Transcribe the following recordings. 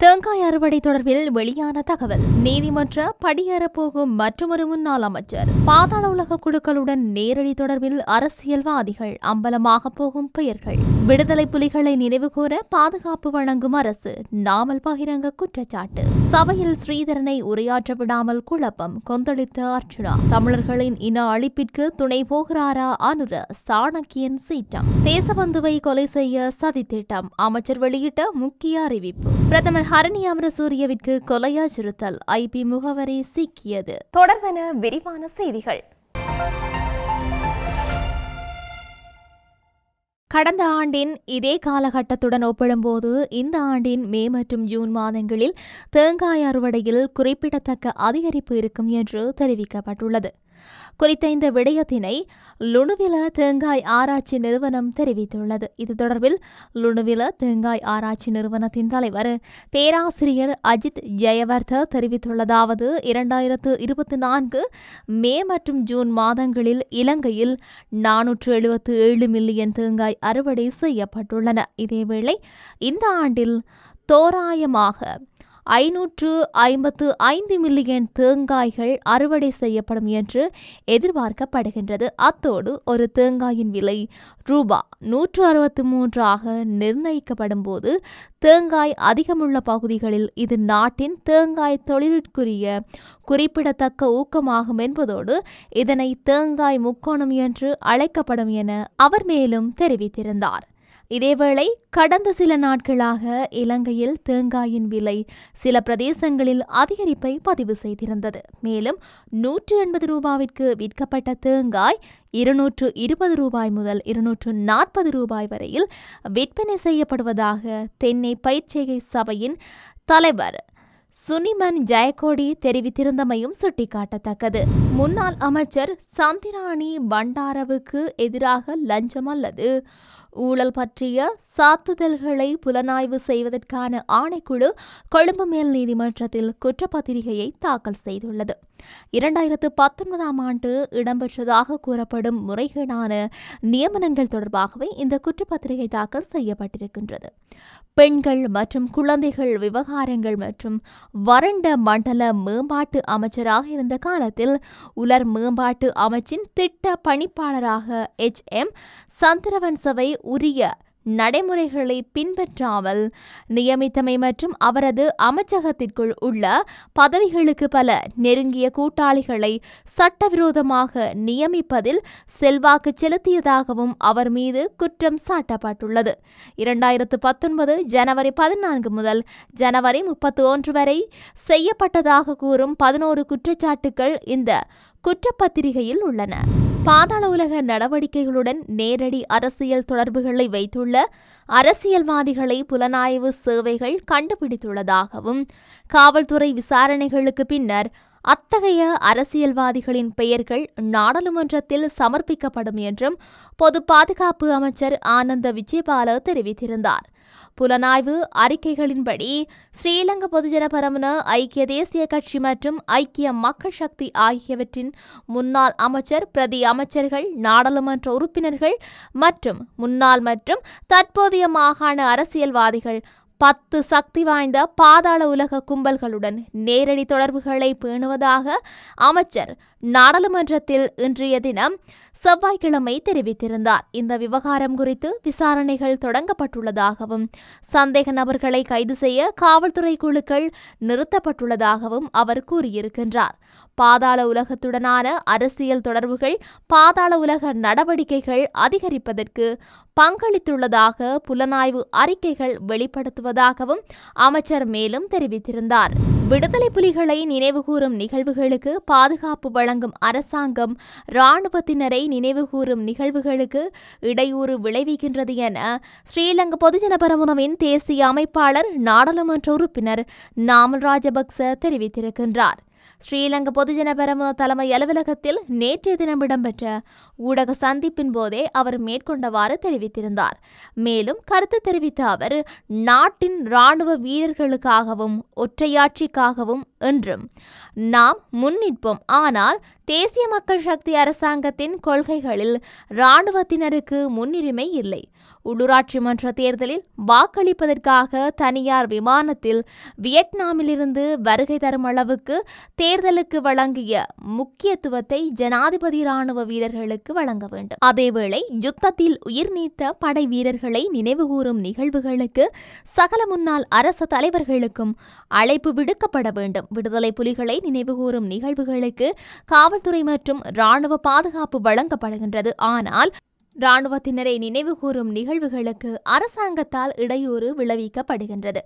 தேங்காய் அறுவடை தொடர்பில் வெளியான தகவல். நீதிமன்ற படியேறப்போகும் மற்றொரு முன்னாள் அமைச்சர் பாதாள உலக குழுக்களுடன் நேரடி தொடர்பில் அரசியல்வாதிகள் அம்பலமாக போகும் பெயர்கள். விடுதலை புலிகளை நினைவுகூர பாதுகாப்பு வழங்கும் அரசு நாமல் பகிரங்க குற்றச்சாட்டு. சபையில் ஸ்ரீதரனை உரையாற்ற விடாமல் குழப்பம் கொந்தளித்த அர்ச்சுனா தமிழர்களின் இன அழிப்பிற்கு துணை போகிறாரா அனுர சாணக்கியன் சீட்டம். தேசபந்துவை கொலை செய்ய சதித்திட்டம் அமைச்சர் வெளியிட்ட முக்கிய அறிவிப்பு. பிரதமர் ஹரணி அமரசூரியவிற்கு கொலை அச்சுறுத்தல் ஐபி முகவரி சீக்கியது. தொடர்வன விரிவான செய்திகள். கடந்த ஆண்டின் இதே காலகட்டத்துடன் ஒப்பிடும்போது இந்த ஆண்டின் மே மற்றும் ஜூன் மாதங்களில் தேங்காய் அறுவடையில் குறிப்பிடத்தக்க அதிகரிப்பு இருக்கும் என்று தெரிவிக்கப்பட்டுள்ளது. குறித்த இந்த விடயத்தினை லுணுவில தேங்காய் ஆராய்ச்சி நிறுவனம் தெரிவித்துள்ளது. இது தொடர்பில் லுணுவில தேங்காய் ஆராய்ச்சி நிறுவனத்தின் தலைவர் பேராசிரியர் அஜித் ஜெயவர்த தெரிவித்துள்ளதாவது இரண்டாயிரத்து இருபத்தி நான்கு மே மற்றும் ஜூன் மாதங்களில் இலங்கையில் நானூற்று எழுபத்து ஏழு மில்லியன் தேங்காய் அறுவடை செய்யப்பட்டுள்ளன. இதேவேளை இந்த ஆண்டில் தோராயமாக ஐநூற்று ஐம்பத்து ஐந்து மில்லியன் தேங்காய்கள் அறுவடை செய்யப்படும் என்று எதிர்பார்க்கப்படுகின்றது. அத்தோடு ஒரு தேங்காயின் விலை ரூபா நூற்று அறுபத்து மூன்றாக நிர்ணயிக்கப்படும் போது தேங்காய் அதிகமுள்ள பகுதிகளில் இது நாட்டின் தேங்காய் தொழிலுக்குரிய குறிப்பிடத்தக்க ஊக்கமாகும் என்பதோடு இதனை தேங்காய் முக்கோணம் என்று அழைக்கப்படும் என அவர் மேலும் தெரிவித்திருந்தார். இதேவேளை கடந்த சில நாட்களாக இலங்கையில் தேங்காயின் விலை சில பிரதேசங்களில் அதிகரிப்பை பதிவு செய்திருந்தது. மேலும் நூற்று எண்பது ரூபாவிற்கு விற்கப்பட்ட தேங்காய் இருநூற்று இருபது ரூபாய் முதல் இருநூற்று நாற்பது ரூபாய் வரையில் விற்பனை செய்யப்படுவதாக தென்னை பயிற்சிகை சபையின் தலைவர் சுனிமன் ஜெயக்கோடி தெரிவித்திருந்தமையும் சுட்டிக்காட்டத்தக்கது. முன்னாள் அமைச்சர் சந்திராணி பண்டாரவுக்கு எதிராக லஞ்சம் அல்லது ஊழல் பற்றிய சாத்துதல்களை புலனாய்வு செய்வதற்கான ஆணைக்குழு கொழும்பு மேல் நீதிமன்றத்தில் குற்றப்பத்திரிகையை தாக்கல் செய்துள்ளது. இரண்டாயிரத்து பத்தொன்பதாம் ஆண்டு இடம்பெற்றதாக கூறப்படும் முறைகேடான நியமனங்கள் தொடர்பாகவே இந்த குற்றப்பத்திரிகை தாக்கல் செய்யப்பட்டிருக்கின்றது. பெண்கள் மற்றும் குழந்தைகள் விவகாரங்கள் மற்றும் வறண்ட மண்டல மேம்பாட்டு அமைச்சராக இருந்த காலத்தில் உலர் மேம்பாட்டு அமைச்சின் திட்ட பணிப்பாளராக எச். எம். சந்திரவன்சவை உரிய நடைமுறைகளை பின்பற்றாமல் நியமித்தமை மற்றும் அவரது அமைச்சகத்திற்குள் உள்ள பதவிகளுக்கு பல நெருங்கிய கூட்டாளிகளை சட்டவிரோதமாக நியமிப்பதில் செல்வாக்கு செலுத்தியதாகவும் அவர் மீது குற்றம் சாட்டப்பட்டுள்ளது. இரண்டாயிரத்து பத்தொன்பது ஜனவரி பதினான்கு முதல் ஜனவரி முப்பத்தி ஒன்று வரை செய்யப்பட்டதாக கூறும் பதினோரு குற்றச்சாட்டுகள் இந்த குற்றப்பத்திரிகையில் உள்ளன. பாதாள உலக நடவடிக்கைகளுடன் நேரடி அரசியல் தொடர்புகளை வைத்துள்ள அரசியல்வாதிகளை புலனாய்வு சேவைகள் கண்டுபிடித்துள்ளதாகவும் காவல்துறை விசாரணைகளுக்கு பின்னர் அத்தகைய அரசியல்வாதிகளின் பெயர்கள் நாடாளுமன்றத்தில் சமர்ப்பிக்கப்படும் என்றும் பொது பாதுகாப்பு அமைச்சர் ஆனந்த விஜயபால தெரிவித்திருந்தார். புலனாய்வு அறிக்கைகளின்படி ஸ்ரீலங்கா பொதுஜன பரமுன ஐக்கிய தேசிய கட்சி மற்றும் ஐக்கிய மக்கள் சக்தி ஆகியவற்றின் முன்னாள் அமைச்சர் பிரதி அமைச்சர்கள் நாடாளுமன்ற உறுப்பினர்கள் மற்றும் முன்னாள் மற்றும் தற்போதைய மாகாண அரசியல்வாதிகள் பத்து சக்தி வாய்ந்த பாதாள உலக கும்பல்களுடன் நேரடி தொடர்புகளை பேணுவதாக அமைச்சர் நாடாளுமன்றத்தில் இன்றைய தினம் செவ்வாய்க்கிழமை தெரிவித்திருந்தார். இந்த விவகாரம் குறித்து விசாரணைகள் தொடங்கப்பட்டுள்ளதாகவும் சந்தேக நபர்களை கைது செய்ய காவல்துறை குழுக்கள் நிறுத்தப்பட்டுள்ளதாகவும் அவர் கூறியிருக்கின்றார். பாதாள உலகத்துடனான அரசியல் தொடர்புகள் பாதாள உலக நடவடிக்கைகள் அதிகரிப்பதற்கு பங்களித்துள்ளதாக புலனாய்வு அறிக்கைகள் வெளிப்படுத்துவதாகவும் அமைச்சர் மேலும் தெரிவித்திருந்தார். விடுதலை புலிகளை நினைவுகூரும் நிகழ்வுகளுக்கு பாதுகாப்பு வழங்கும் அரசாங்கம் இராணுவத்தினரை நினைவுகூரும் நிகழ்வுகளுக்கு இடையூறு விளைவிக்கின்றது என ஸ்ரீலங்கா பொதுஜன பரமுனவின் தேசிய அமைப்பாளர் நாடாளுமன்ற உறுப்பினர் நாமல் ராஜபக்ச தெரிவித்திருக்கின்றார். ஸ்ரீலங்கா பொதுஜன பெரமுன தலைமை அலுவலகத்தில் நேற்றைய தினம் இடம்பெற்ற ஊடக சந்திப்பின் போதே அவர் மேற்கொண்டவாறு தெரிவித்திருந்தார். மேலும் கருத்து தெரிவித்த அவர் நாட்டின் இராணுவ வீரர்களுக்காகவும் ஒற்றையாட்சிக்காகவும் என்றும் நாம் முன்னிற்போம். ஆனால் தேசிய மக்கள் சக்தி அரசாங்கத்தின் கொள்கைகளில் இராணுவத்தினருக்கு முன்னுரிமை இல்லை. உள்ளூராட்சி மன்ற தேர்தலில் வாக்களிப்பதற்காக தனியார் விமானத்தில் வியட்நாமிலிருந்து வருகை தரும் அளவுக்கு தேர்தலுக்கு வழங்கிய முக்கியத்துவத்தை ஜனாதிபதி ராணுவ வீரர்களுக்கு வழங்க வேண்டும். அதேவேளை யுத்தத்தில் உயிர் நீத்த படை வீரர்களை நினைவுகூரும் நிகழ்வுகளுக்கு சகல முன்னாள் அரசு தலைவர்களுக்கும் அழைப்பு விடுக்கப்பட வேண்டும். விடுதலை புலிகளை நினைவுகூரும் நிகழ்வுகளுக்கு காவல் காவல்துறை மற்றும் இராணுவ பாதுகாப்பு வழங்கப்படுகின்றது. ஆனால் இராணுவத்தினரை நினைவுகூரும் நிகழ்வுகளுக்கு அரசாங்கத்தால் இடையூறு விளைவிக்கப்படுகின்றது.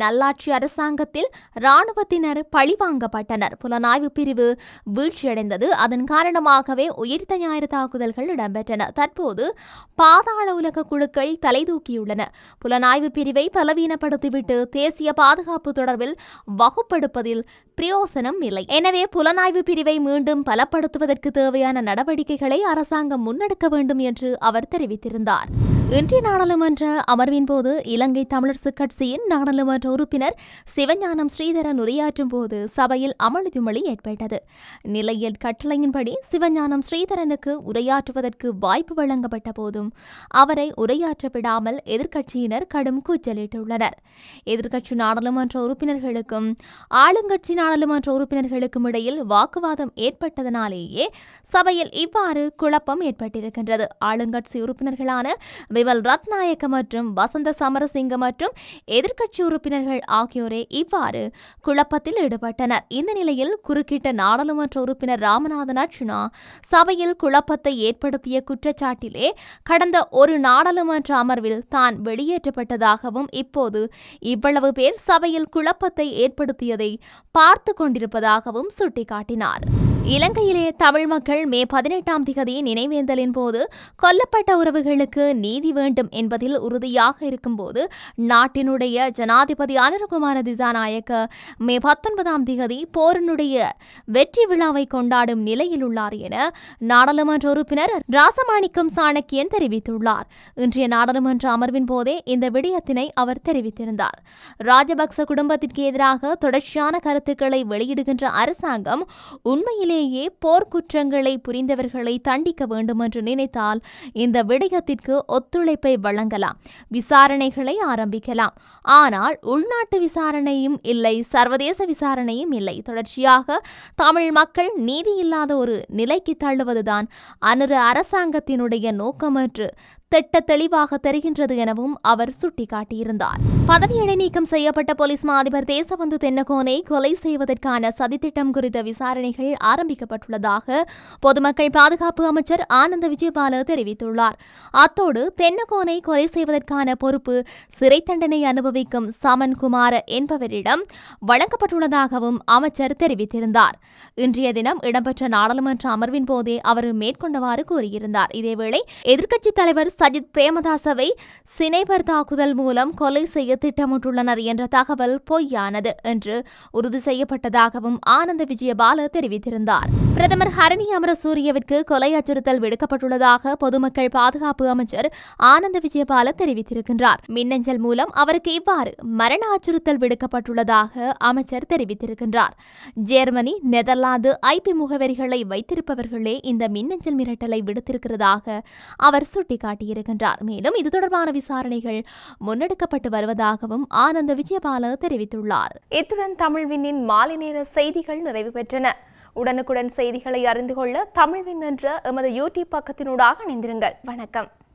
நல்லாட்சி அரசாங்கத்தில் இராணுவத்தினர் பழிவாங்கப்பட்டனர். புலனாய்வு பிரிவு வீழ்ச்சியடைந்தது. அதன் காரணமாகவே உயிர்த்த ஞாயிறு தாக்குதல்கள் இடம்பெற்றன. தற்போது பாதாள உலக குழுக்கள் தலைதூக்கியுள்ளன புலனாய்வு பிரிவை பலவீனப்படுத்திவிட்டு தேசிய பாதுகாப்பு தொடர்பில் வகுப்படுப்பதில் பிரயோசனம் இல்லை. எனவே புலனாய்வு பிரிவை மீண்டும் பலப்படுத்துவதற்கு தேவையான நடவடிக்கைகளை அரசாங்கம் முன்னெடுக்க வேண்டும் என்று அவர் தெரிவித்திருந்தார். இன்றைய நாடாளுமன்ற அமர்வின் போது இலங்கை தமிழரசு கட்சியின் நாடாளுமன்ற உறுப்பினர் சிவஞானம் ஸ்ரீதரன் உரையாற்றும் போது சபையில் அமளிதுமளி ஏற்பட்டது. நிலையில் கட்டளையின்படி சிவஞானம் ஸ்ரீதரனுக்கு உரையாற்றுவதற்கு வாய்ப்பு வழங்கப்பட்ட போதும் அவரை உரையாற்ற விடாமல் எதிர்க்கட்சியினர் கடும் கூச்சலிட்டுள்ளனர். எதிர்க்கட்சி நாடாளுமன்ற உறுப்பினர்களுக்கும் ஆளுங்கட்சி நாடாளுமன்ற உறுப்பினர்களுக்கும் இடையில் வாக்குவாதம் ஏற்பட்டதனாலேயே சபையில் இவ்வாறு குழப்பம் ஏற்பட்டிருக்கின்றது. ஆளுங்கட்சி உறுப்பினர்களான விமல் ரத்நாயக்க மற்றும் வசந்த சமரசிங்க மற்றும் எதிர்க்கட்சி உறுப்பினர்கள் ஆகியோரே இவ்வாறு குழப்பத்தில் ஈடுபட்டனர். இந்த நிலையில் குறுக்கிட்ட நாடாளுமன்ற உறுப்பினர் ராமநாதன் அர்ச்சுனா சபையில் குழப்பத்தை ஏற்படுத்திய குற்றச்சாட்டிலே கடந்த ஒரு நாடாளுமன்ற அமர்வில் தான் வெளியேற்றப்பட்டதாகவும் இப்போது இவ்வளவு பேர் சபையில் குழப்பத்தை ஏற்படுத்தியதை பார்த்து கொண்டிருப்பதாகவும் சுட்டிக்காட்டினார். இலங்கையிலே தமிழ் மக்கள் மே பதினெட்டாம் திகதி நினைவேந்தலின் போது கொல்லப்பட்ட உறவுகளுக்கு நீதி வேண்டும் என்பதில் உறுதியாக இருக்கும்போது நாட்டினுடைய ஜனாதிபதி அனுரகுமார திசாநாயக்க மே பத்தொன்பதாம் திகதி போரினுடைய வெற்றி விழாவை கொண்டாடும் நிலையில் உள்ளார் என நாடாளுமன்ற உறுப்பினர் ராசமாணிக்கம் சாணக்கியன் தெரிவித்துள்ளார். இன்றைய நாடாளுமன்ற அமர்வின் போதே இந்த விடயத்தினை அவர் தெரிவித்திருந்தார். ராஜபக்ச குடும்பத்திற்கு எதிராக தொடர்ச்சியான கருத்துக்களை வெளியிடுகின்ற அரசாங்கம் உண்மையிலே உண்மையிலேயே போர்க்குற்றங்களை புரிந்தவர்களை தண்டிக்க வேண்டும் என்று நினைத்தால் இந்த விடயத்திற்கு ஒத்துழைப்பை வழங்கலாம் விசாரணைகளை ஆரம்பிக்கலாம். ஆனால் உள்நாட்டு விசாரணையும் இல்லை சர்வதேச விசாரணையும் இல்லை. தொடர்ச்சியாக தமிழ் மக்கள் நீதி இல்லாத ஒரு நிலைக்கு தள்ளுவதுதான் அனுர அரசாங்கத்தினுடைய நோக்கமற்று திட்ட தெளிவாக தெரிகின்றது எனவும் அவர் சுட்டிக்காட்டியிருந்தார். பதவி இடைநீக்கம் செய்யப்பட்ட போலீஸ் மா அதிபர் தேசபந்து தென்னகோனை கொலை செய்வதற்கான சதித்திட்டம் குறித்த விசாரணைகள் ஆரம்பிக்கப்பட்டுள்ளதாக பொதுமக்கள் பாதுகாப்பு அமைச்சர் ஆனந்த விஜயபால தெரிவித்துள்ளார். அத்தோடு தென்னகோனை கொலை செய்வதற்கான பொறுப்பு சிறை தண்டனை அனுபவிக்கும் சமன்குமார் என்பவரிடம் வழங்கப்பட்டுள்ளதாகவும் அமைச்சர் தெரிவித்திருந்தார். இன்றைய தினம் இடம்பெற்ற நாடாளுமன்ற அமர்வின் போதே அவர் மேற்கொண்டவாறு கூறியிருந்தார். இதேவேளை எதிர்க்கட்சித் தலைவர் சஜித் பிரேமதாசவை சினைபர் தாக்குதல் மூலம் கொலை செய்ய திட்டமிட்டுள்ளனர் என்ற தகவல் பொய்யானது என்று உறுதி செய்யப்பட்டதாகவும் ஆனந்த விஜயபால தெரிவித்திருந்தார். பிரதமர் ஹரணி அமரசூரியவிற்கு கொலை அச்சுறுத்தல் விடுக்கப்பட்டுள்ளதாக பொதுமக்கள் பாதுகாப்பு அமைச்சர் ஆனந்த விஜயபால தெரிவித்திருக்கின்றார். மின்னஞ்சல் மூலம் அவருக்கு இவ்வாறு மரண அச்சுறுத்தல் விடுக்கப்பட்டுள்ளதாக அமைச்சர் தெரிவித்திருக்கின்றார். ஜெர்மனி நெதர்லாந்து ஐபி முகவரிகளை வைத்திருப்பவர்களே இந்த மின்னஞ்சல் மிரட்டலை விடுத்திருக்கிறதாக அவர் சுட்டிக்காட்டியிருக்கின்றார் மேலும் இது தொடர்பான விசாரணைகள் முன்னெடுக்கப்பட்டு வருவதாகவும் ஆனந்த விஜயபால தெரிவித்துள்ளார். இத்துடன் தமிழ்வினின் மாலை நேர செய்திகள் நிறைவு பெற்றன. உடனுக்குடன் செய்திகளை அறிந்து கொள்ள தமிழ்வின் என்ற எமது யூடியூப் பக்கத்தினூடாக இணைந்திருங்கள். வணக்கம்.